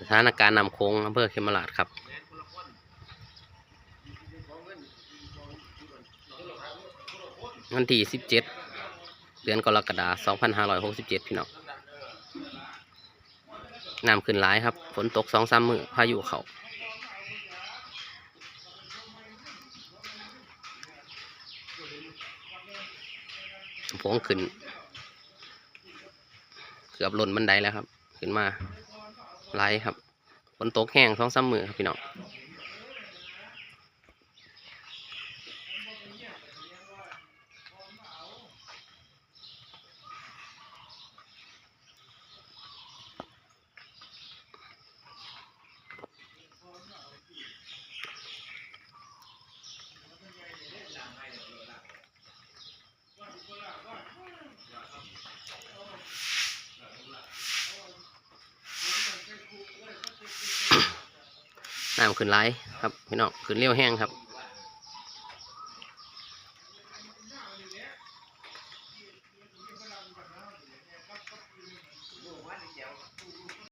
สถานการณ์นำโค้งอำเภอเขมราชครับวันที่17เดือนกรกฎาคม2567 พี่น้องน้ำขึ้นหลายครับ ฝนตกสองสามมือพายุเขาผงขึ้น เกือบหล่นบันไดแล้วครับ ขึ้นมา ไหลครับฝนตกแห้งสองสามมือครับพี่น้อง น้ำขึ้นไหลครับพี่น้องขึ้นเลี้ยวแห้งครับ